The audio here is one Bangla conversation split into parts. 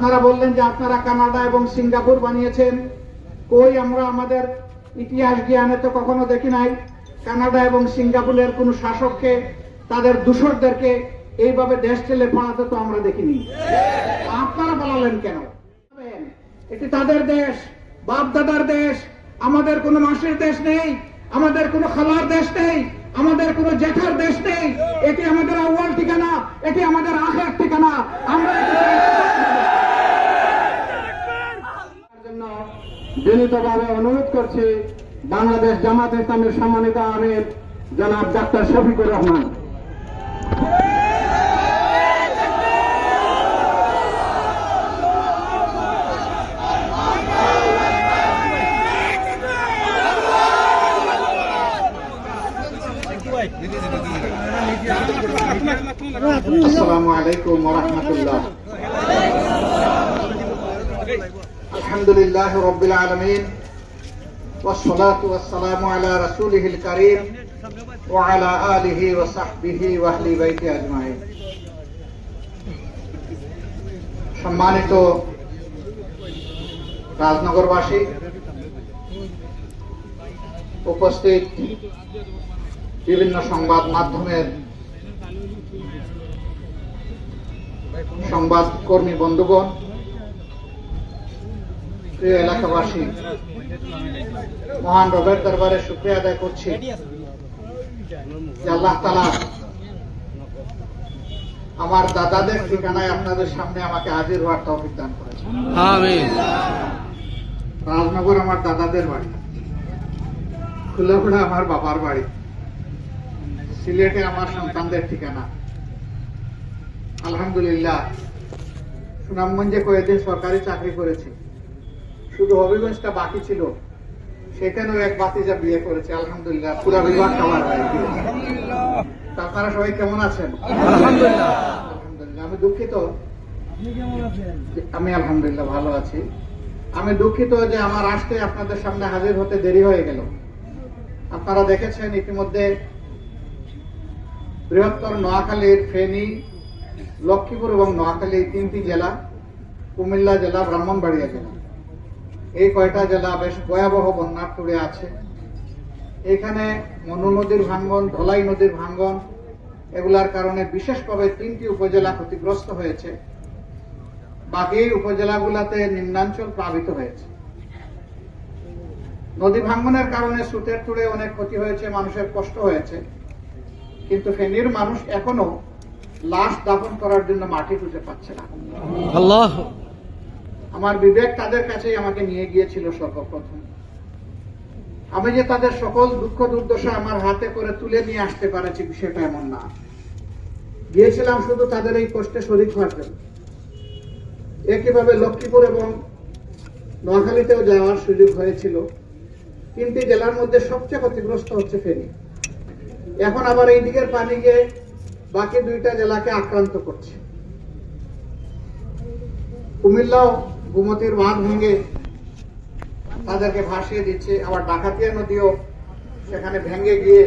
আপনারা বললেন যে আপনারা কানাডা এবং সিঙ্গাপুর বানিয়েছেন। কই আমরা আমাদের ইতিহাস জ্ঞানে তো কখনো দেখি নাই। কানাডা এবং সিঙ্গাপুরের কোনো শাসককে, তাদের দূষরদেরকে এইভাবে দেশ ঠেলে পড়াতে তো আমরা দেখিনি। আপনারা বলালেন কেন? এটি তাদের দেশ বাপ দাদার দেশ, আমাদের কোনো মাসের দেশ নেই, আমাদের কোনো খালার দেশ নেই, আমাদের কোনো জেঠার দেশ নেই। এটি আমাদের আউয়াল ঠিকানা, এটি আমাদের আখের ঠিকানা। আমরা এটি জন্য বিনীতভাবে অনুরোধ করছি বাংলাদেশ জামাত ইসলামের সম্মানিত আমির জনাব ডাক্তার শফিকুর রহমান। আলহামদুলিল্লাহ রাব্বিল আলামিন والصلاة والسلام على رسوله الكريم وعلى آله وصحبه وأهل بيته أجمعين সম্মানিত রাজনগরবাসী উপস্থিত বিভিন্ন সংবাদ মাধ্যমের সংবাদ কর্মী বন্ধুগণ প্রিয় এলাকাবাসী মহান রবের দরবারে শুক্রিয়া আদায় করছি আল্লাহ তালা আমার দাদাদের ঠিকানায় আপনাদের সামনে আমাকে হাজির হওয়ার তৌফিক দান করেছে রাজনগর আমার দাদাদের বাড়ি ফুলগুড়া আমার বাবার বাড়ি সিলেটে আমার সন্তানদের ঠিকানা। আলহামদুলিল্লাহ সুনামগঞ্জে কয়েকদিন সরকারি চাকরি করেছি। শুধু হবিগঞ্জটা বাকি ছিল সেখানেও এক বাতিজা বিয়ে করেছে আলহামদুলিল্লাহ পুরা বিভাগটা আমার আপনারা সবাই কেমন আছেন? আলহামদুলিল্লাহ। আলহামদুলিল্লাহ আমি দুঃখিত আমি আলহামদুলিল্লাহ ভালো আছি। আমি দুঃখিত যে আমার আসতে আপনাদের সামনে হাজির হতে দেরি হয়ে গেল। আপনারা দেখেছেন ইতিমধ্যে বৃহত্তর নোয়াখালীর ফেনী লক্ষ্মীপুর এবং নোয়াখালী তিনটি জেলা কুমিল্লা জেলা ব্রাহ্মণবাড়িয়া জেলা। এই কয়টা জেলা বেশ ভয়াবহ বন্যার তুড়ে আছে। এখানে মনু নদীর ভাঙ্গন, ধলাই নদীর ভাঙ্গন, এগুলার কারণে বিশেষভাবে তিনটি উপজেলা ক্ষতিগ্রস্ত হয়েছে। বাকি উপজেলাগুলোতে নিম্নাঞ্চল প্লাবিত হয়েছে। নদী ভাঙ্গনের কারণে সুতের তুড়ে অনেক ক্ষতি হয়েছে, মানুষের কষ্ট হয়েছে। কিন্তু ফেনীর মানুষ এখনও লাশ দাফন করার জন্য মাটি খুঁজে পাচ্ছে না। আমার বিবেক তাদের কাছেই আমাকে নিয়ে গিয়েছিল সর্বপ্রথম। আমি যে তাদের সকল দুঃখ দুর্দশা আমার হাতে করে তুলে নিয়ে আসতে পারেছি সেটা এমন না। গিয়েছিলাম শুধু তাদের এই কষ্টে শরিক হওয়ার জন্য। একইভাবে লক্ষ্মীপুর এবং নোয়াখালীতেও যাওয়ার সুযোগ হয়েছিল? তিনটি জেলার মধ্যে সবচেয়ে ক্ষতিগ্রস্ত হচ্ছে ফেনী। এখন আবার এই দিকের পানি গিয়ে বাকি দুইটা জেলাকে আক্রান্ত করছে। কুমিল্লাও গুমতির বাঁধ ভেঙে তাদেরকে ভাসিয়ে দিচ্ছে। আবার ডাকাতিয়া নদীও সেখানে ভেঙে গিয়ে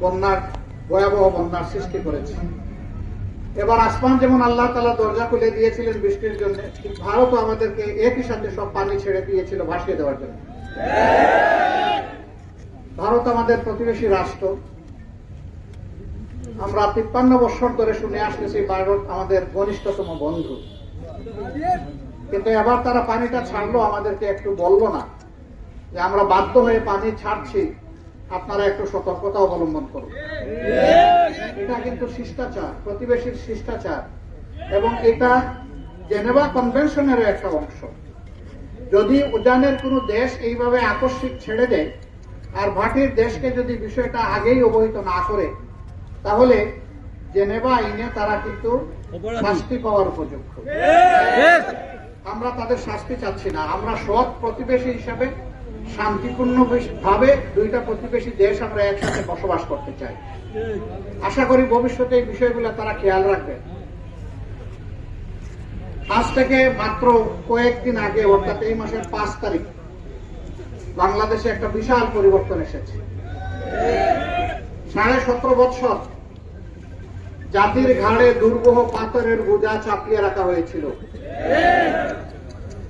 বন্যার, ভয়াবহ বন্যার সৃষ্টি করেছে। এবার আসমান যেমন আল্লাহ তালা দরজা খুলে দিয়েছিলেন বৃষ্টির জন্য ভারতও আমাদেরকে একই সাথে সব পানি ছেড়ে দিয়েছিল ভাসিয়ে দেওয়ার জন্য। ভারত আমাদের প্রতিবেশী রাষ্ট্র। আমরা তিপ্পান্ন বছর ধরে শুনে আসতেছি, ভারত আমাদের ঘনিষ্ঠতম বন্ধু। কিন্তু এবার তারা পানিটা ছাড়লো, আমাদেরকে একটু বলব না। যে আমরা বাধ্য হয়ে পানি ছাড়ছি, আপনারা একটু সতর্কতা অবলম্বন করুন। এটা কিন্তু শিষ্টাচার, প্রতিবেশীর শিষ্টাচার। এবং এটা জেনেভা কনভেনশনেরও একটা অংশ। যদি উদ্যানের কোনো দেশ এইভাবে আকস্মিক ছেড়ে দেয়, আর ভাটির দেশকে যদি বিষয়টা আগেই অবহিত না করে তাহলে জেনেভা আইনে তারা কিন্তু শাস্তি পাওয়ার উপযুক্ত। আমরা তাদের শাস্তি চাচ্ছি না। আমরা সৎ প্রতিবেশী হিসাবে শান্তিপূর্ণ ভাবে দুইটা প্রতিবেশী দেশ আমরা একসাথে বসবাস করতে চাই। আশা করি ভবিষ্যতে এই বিষয়গুলো তারা খেয়াল রাখবে। আজ থেকে মাত্র কয়েকদিন আগে অর্থাৎ এই মাসের পাঁচ তারিখ বাংলাদেশে একটা বিশাল পরিবর্তন এসেছে। সাড়ে সতেরো বছর জাতির ঘাড়ে দুর্বহ পাথরের বোঝা চাপিয়ে রাখা হয়েছিল।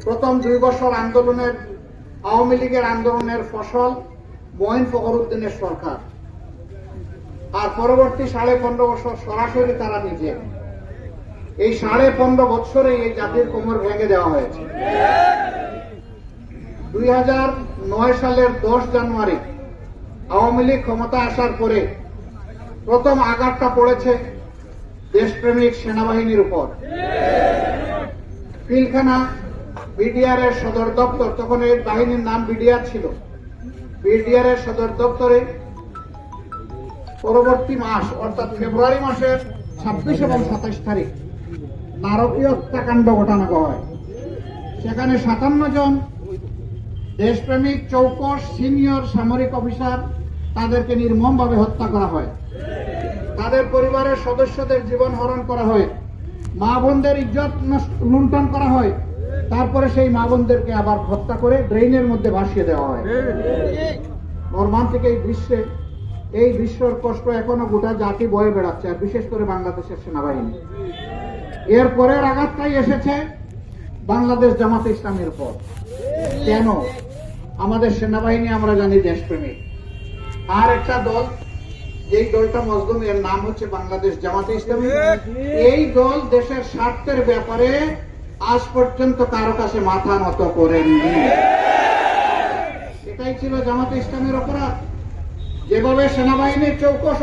প্রথম দুই বছর আন্দোলনের, আওয়ামী লীগের আন্দোলনের ফসল মঈন ফখরুদ্দিনের সরকার। আর পরবর্তী সাড়ে পনেরো বছর সরাসরি তারা নিজে। এই সাড়ে পনেরো বছরে এই জাতির কোমর ভেঙে দেওয়া হয়েছে। দুই হাজার নয় সালের দশ জানুয়ারি আওয়ামী লীগ ক্ষমতা আসার পরে প্রথম আঘাতটা পড়েছে দেশপ্রেমিক সেনাবাহিনীর উপর। পিলখানা বিডিআর এর সদর দপ্তর, তখন এই বাহিনীর নাম বিডিআর ছিল। বিডিআর এর সদর দপ্তরে পরবর্তী মাস, অর্থাৎ ফেব্রুয়ারি মাসের ছাব্বিশ এবং সাতাশ তারিখ নারকীয় হত্যাকাণ্ড ঘটানো হয়। সেখানে সাতান্ন জন দেশপ্রেমিক চৌকস সিনিয়র সামরিক অফিসার তাদেরকে নির্মমভাবে হত্যা করা হয়। তাদের পরিবারের সদস্যদের জীবন হরণ করা হয়। মা বোনদের ইজ্জত লুণ্ঠন করা হয়। তারপরে সেই মা বোনদেরকে আবার হত্যা করে ড্রেইনের মধ্যে ভাসিয়ে দেওয়া হয়। মর্মান্তিক এই দৃশ্যে, এই দৃশ্যর কষ্ট এখনও গোটা জাতি বয়ে বেড়াচ্ছে, আর বিশেষ করে বাংলাদেশের সেনাবাহিনী। এর পরের আঘাতটাই এসেছে বাংলাদেশ জামাতে ইসলামের পর কেন? আমাদের সেনাবাহিনী আমরা জানি দেশপ্রেমিক। আর একটা দল এই দলটা মজলুম, এর নাম হচ্ছে বাংলাদেশ জামাতে ইসলামী। এই দল দেশের স্বার্থের ব্যাপারে আজ পর্যন্ত কারও কাছে মাথা নত করেননি। এটাই ছিল জামাতে ইসলামের অপরাধ। যেভাবে সেনাবাহিনীর চৌকস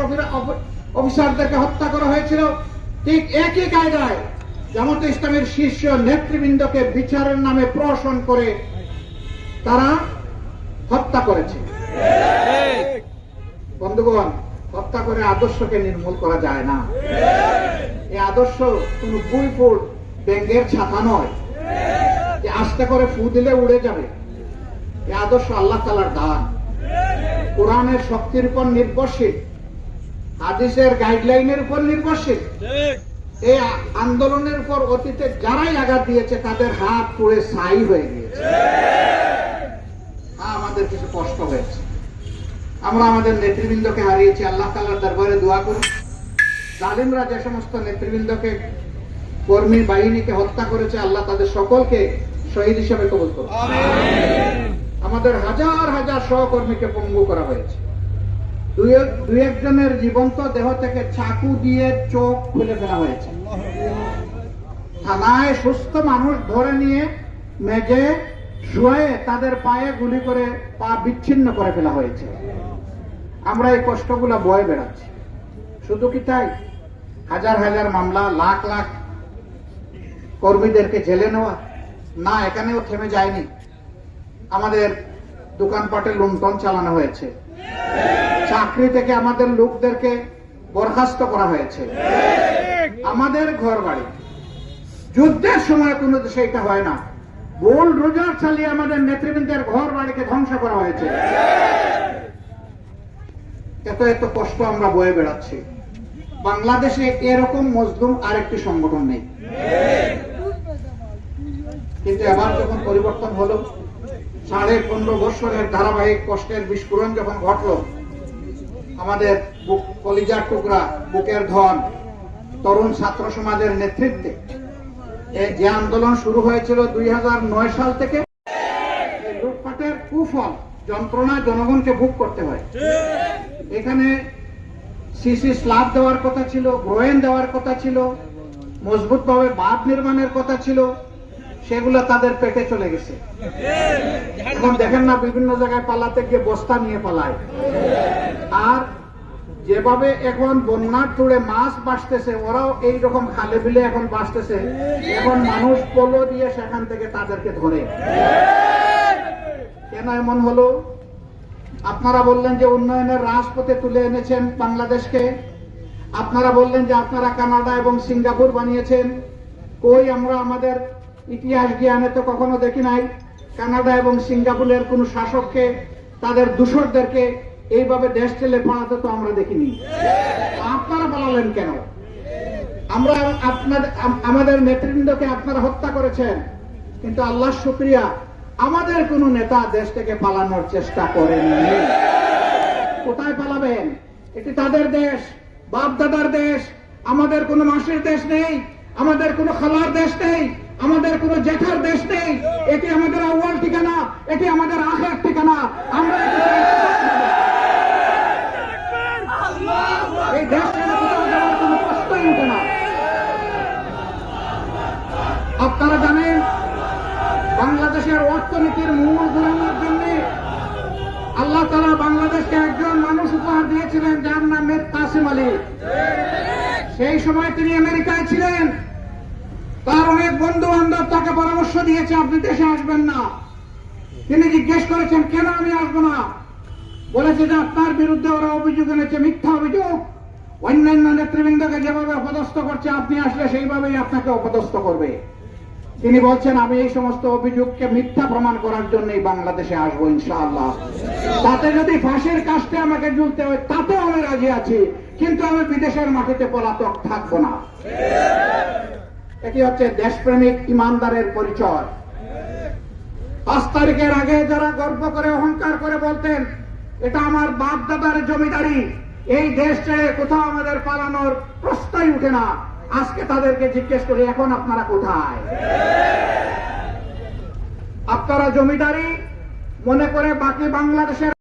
অফিসারদেরকে হত্যা করা হয়েছিল, ঠিক একই কায়দায় জামাতে ইসলামের শীর্ষ নেতৃবৃন্দকে বিচারের নামে প্রহসন করে তারা হত্যা করেছে। বন্ধুগণ, হত্যা করে আদর্শকে নির্মূল করা যায় না। এই আদর্শ কোন বুই ফুট ব্যাঙ্গের ছাতা নয়। যে আস্তে করে ফু দিলে উড়ে যাবে। এই আদর্শ আল্লাহ তালার দান। কোরআনের শক্তির উপর নির্ভরশীল, হাদিসের গাইডলাইনের উপর নির্ভরশীল। এই আন্দোলনের উপর অতীতে যারাই আঘাত দিয়েছে, তাদের হাত পুড়ে ছাই হয়ে গিয়েছে। আমাদের কিছু কষ্ট হয়েছে। আমরা আমাদের নেতৃবৃন্দকে হারিয়েছি আল্লাহ তালার দরবারে দোয়া করি। জালিমরা যে সমস্ত নেতৃবৃন্দকে কর্মী বাহিনীকে হত্যা করেছে আল্লাহ তাদের সকলকে শহীদ হিসেবে কবুল করুন। আমাদের হাজার হাজার সহকর্মীকে পঙ্গু করা হয়েছে। দুই একজনের জীবন্ত দেহ থেকে চাকু দিয়ে চোখ খুলে ফেলা হয়েছে। থানায় সুস্থ মানুষ ধরে নিয়ে মেজে শুয়ে তাদের পায়ে গুলি করে পা বিচ্ছিন্ন করে ফেলা হয়েছে। আমরা এই কষ্টগুলা বয়ে বেড়াচ্ছি। শুধু কি তাই? হাজার হাজার মামলা, লাখ লাখ কর্মীদেরকে জেলে নেওয়া? না, এখানেও থেমে যায়নি। আমাদের দোকানপাটে লুণ্ঠন চালানো হয়েছে। চাকরি থেকে আমাদের লোকদেরকে বরখাস্ত করা হয়েছে। আমাদের ঘর বাড়ি যুদ্ধের সময় কোনো দেশে এটা হয় না। বোল রোজার চালিয়ে আমাদের নেতৃবৃন্দের ঘর বাড়িকে ধ্বংস করা হয়েছে। এত এত কষ্ট আমরা বয়ে বেড়াচ্ছি। বাংলাদেশে এরকম মজলুম আরেকটি সংগঠন নেই। কিন্তু এবার যখন পরিবর্তন হলো, সাড়ে পনেরো বছরের ধারাবাহিক কষ্টের বিস্ফোরণ যখন ঘটলো, আমাদের কলিজার টুকরা, বুকের ধন, তরুণ ছাত্র সমাজের নেতৃত্বে যে আন্দোলন শুরু হয়েছিল দুই হাজার নয় সাল থেকে। লুটপাটের কুফল, যন্ত্রণা জনগণকে ভোগ করতে হয়। এখানে সিসি স্ল্যাব দেওয়ার কথা ছিল গ্রোয়েন দেওয়ার কথা ছিল মজবুত ভাবে বাঁধ নির্মাণের কথা ছিল, সেগুলো তাদের পেটে চলে গেছে। এখন দেখেন না বিভিন্ন জায়গায় পালাতে গিয়ে বস্তা নিয়ে পালায়। আর যেভাবে এখন বন্যার তুড়ে মাছ বাঁচতেছে ওরাও এই রকম খালে বিলে এখন বাঁচতেছে। এখন মানুষ পোলো দিয়ে সেখান থেকে তাদেরকে ধরে। কেন এমন হলো? আপনারা বললেন যে উন্নয়নের রাজপথে তুলে এনেছেন বাংলাদেশকে। আপনারা বললেন যে আপনারা কানাডা এবং সিঙ্গাপুর বানিয়েছেন। কই আমরা আমাদের ইতিহাস জ্ঞানে তো কখনো দেখি নাই। কানাডা এবং সিঙ্গাপুরের কোন শাসককে তাদের দূষরদেরকে এইভাবে দেশ ঠেলে পালাতে তো আমরা দেখিনি। আপনারা পালালেন কেন? আমরা আপনাদের আমাদের নেতৃবৃন্দকে আপনারা হত্যা করেছেন। কিন্তু আল্লাহ শুক্রিয়া, আমাদের কোন নেতা দেশ থেকে পালানোর চেষ্টা করেননি কোথায় পালাবেন? এটি তাদের দেশ বাপ দাদার দেশ, আমাদের কোনো মাসের দেশ নেই, আমাদের কোনো খালার দেশ নেই, আমাদের কোনো জেঠার দেশ নেই। এটি আমাদের আউয়াল ঠিকানা, এটি আমাদের আখের ঠিকানা। আমরা এটি আপনারা জানেন, বাংলাদেশের অর্থনীতির মূল ঘোরানোর জন্য আল্লাহ তালা বাংলাদেশকে একজন মানুষ উপহার দিয়েছিলেন যার নাম মীর কাসিম আলী। সেই সময় তিনি আমেরিকায় ছিলেন। তার অনেক বন্ধু বান্ধব তাকে পরামর্শ দিয়েছে, আপনি দেশে আসবেন না। তিনি জিজ্ঞেস করেছেন, কেন আমি আসব না? বলেছে যে, আপনার বিরুদ্ধে ওরা অভিযোগ এনেছে, মিথ্যা অভিযোগ। অন্যান্য নেতৃবৃন্দকে যেভাবে অপদস্থ করছে, আপনি আসলে সেইভাবেই আপনাকে অপদস্থ করবে। তিনি বলছেন, আমি এই সমস্ত অভিযোগকে মিথ্যা প্রমাণ করার জন্যই বাংলাদেশে আসব ইনশাআল্লাহ। তাতে যদি ফাঁসির কাজটা আমাকে ঝুলতে হয়, তাতেও আমি রাজি আছি। কিন্তু আমি বিদেশের মাটিতে পলাতক থাকব না। এটি হচ্ছে দেশপ্রেমিক ইমানদারের পরিচয়। পাঁচ তারিখের আগে যারা গর্ব করে, অহংকার করে বলতেন, এটা আমার বাপ দাদার জমিদারি এই দেশ ছেড়ে কোথাও আমাদের পালানোর প্রশ্নই উঠে না। আজকে তাদেরকে জিজ্ঞেস করি, এখন আপনারা কোথায়? আপনারা জমিদারি মনে করে বাকি বাংলাদেশের